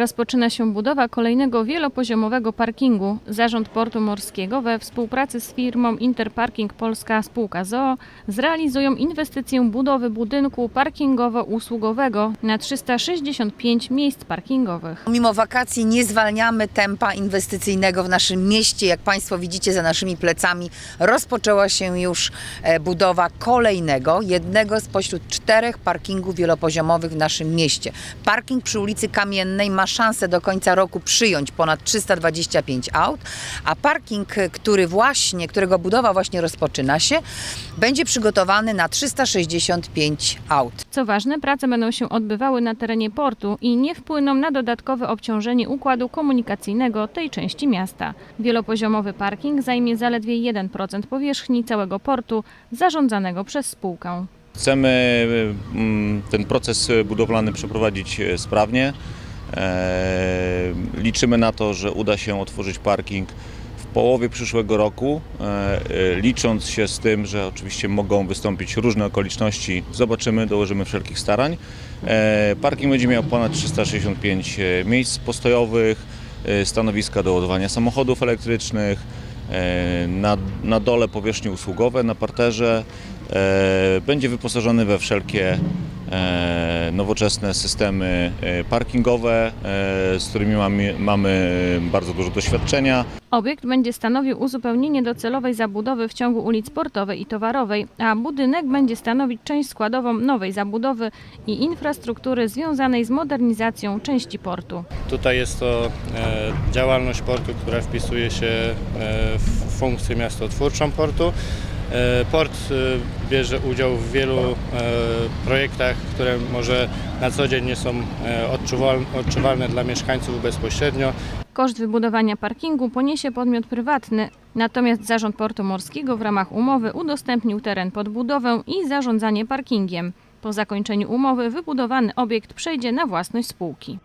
Rozpoczyna się budowa kolejnego wielopoziomowego parkingu. Zarząd Portu Morskiego we współpracy z firmą Interparking Polska Spółka ZOO zrealizują inwestycję budowy budynku parkingowo-usługowego na 365 miejsc parkingowych. Mimo wakacji nie zwalniamy tempa inwestycyjnego w naszym mieście. Jak Państwo widzicie za naszymi plecami, rozpoczęła się już e, budowa kolejnego, jednego spośród czterech parkingów wielopoziomowych w naszym mieście. Parking przy ulicy Kamiennej ma szansę do końca roku przyjąć ponad 325 aut, a parking, który właśnie, którego budowa właśnie rozpoczyna się, będzie przygotowany na 365 aut. Co ważne, prace będą się odbywały na terenie portu i nie wpłyną na dodatkowe obciążenie układu komunikacyjnego tej części miasta. Wielopoziomowy parking zajmie zaledwie 1% powierzchni całego portu zarządzanego przez spółkę. Chcemy mm, ten proces budowlany przeprowadzić e, sprawnie. E, Liczymy na to, że uda się otworzyć parking w połowie przyszłego roku, e, e, licząc się z tym, że oczywiście mogą wystąpić różne okoliczności. Zobaczymy, dołożymy wszelkich starań. Parking będzie miał ponad 365 miejsc postojowych, stanowiska do ładowania samochodów elektrycznych, na, na dole powierzchnie usługowe, na parterze. Będzie wyposażony we wszelkie nowoczesne systemy e, parkingowe, e, z którymi mamy, mamy bardzo dużo doświadczenia. Obiekt będzie stanowił uzupełnienie docelowej zabudowy w ciągu ulic Portowej i Towarowej, a budynek będzie stanowić część składową nowej zabudowy i infrastruktury związanej z modernizacją części portu. Tutaj jest to e, działalność portu, która wpisuje się e, w funkcję miastotwórczą portu. E, Port e, bierze udział w wielu e, projektach, które może na co dzień nie są odczuwal- odczuwalne dla mieszkańców bezpośrednio. Koszt wybudowania parkingu poniesie podmiot prywatny, natomiast Zarząd Portu Morskiego w ramach umowy udostępnił teren pod budowę i zarządzanie parkingiem. Po zakończeniu umowy wybudowany obiekt przejdzie na własność spółki.